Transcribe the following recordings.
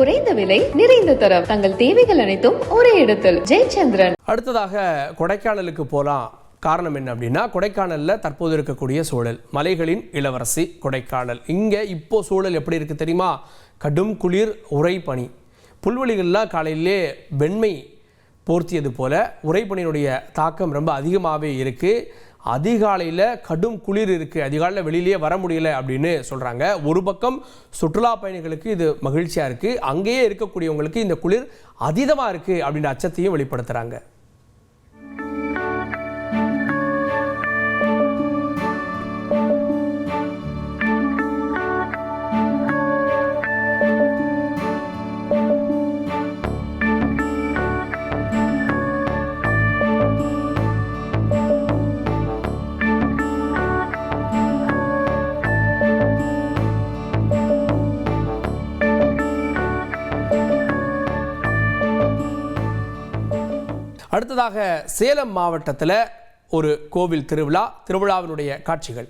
குறைந்த விலை நிறைந்த தரம். தங்கள் தேவைகள் அனைத்தும் ஒரே இடத்தில். ஜெயச்சந்திரன். அடுத்ததாக கொடைக்கானலுக்கு போலாம். காரணம் என்ன அப்படின்னா கொடைக்கானலில் தற்போது இருக்கக்கூடிய சூழல். மலைகளின் இளவரசி கொடைக்கானல். இங்கே இப்போ சூழல் எப்படி இருக்குது தெரியுமா? கடும் குளிர் உறை பனி. புல்வெளிகள்லாம் காலையிலே வெண்மை போர்த்தியது போல உரைப்பனியினுடைய தாக்கம் ரொம்ப அதிகமாகவே இருக்குது அதிகாலையில் கடும் குளிர் இருக்குது அதிகாலையில் வெளியிலேயே வர முடியல அப்படின்னு சொல்கிறாங்க ஒரு பக்கம் சுற்றுலா பயணிகளுக்கு இது மகிழ்ச்சியாக இருக்குது அங்கேயே இருக்கக்கூடியவங்களுக்கு இந்த குளிர் அதீதமாக இருக்குது அப்படின்ற அச்சத்தையும் வெளிப்படுத்துகிறாங்க அடுத்ததாக சேலம் மாவட்டத்தில் ஒரு கோவில் திருவிழா திருவிழாவினுடைய காட்சிகள்.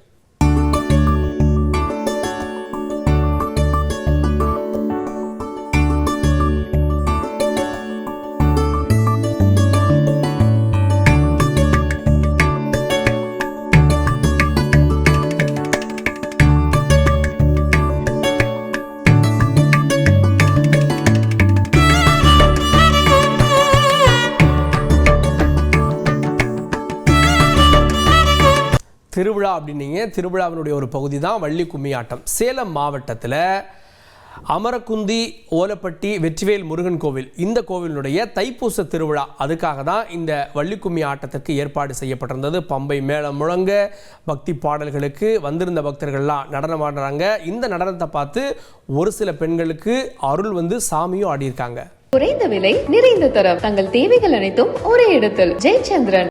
திருவிழா அப்படின்னீங்க. திருவிழாவினுடைய ஒரு பகுதி தான் வள்ளி கும்மி ஆட்டம் சேலம் மாவட்டத்தில் அமரக்குந்தி ஓலப்பட்டி வெற்றிவேல் முருகன் கோவில் இந்த கோவிலினுடைய தைப்பூச திருவிழா. அதுக்காக தான் இந்த வள்ளிக்கும்மி ஆட்டத்திற்கு ஏற்பாடு செய்யப்பட்டிருந்தது. பம்பை மேளம் முழங்க பக்தி பாடல்களுக்கு வந்திருந்த பக்தர்கள்லாம் நடனம் ஆடுறாங்க. இந்த நடனத்தை பார்த்து ஒரு சில பெண்களுக்கு அருள் வந்து சாமியும் ஆடியிருக்காங்க. குறைந்த விலை நிறைந்த தரம். தங்கள் தேவைகள் அனைத்தும் ஒரே இடத்தில். ஜெயச்சந்திரன்.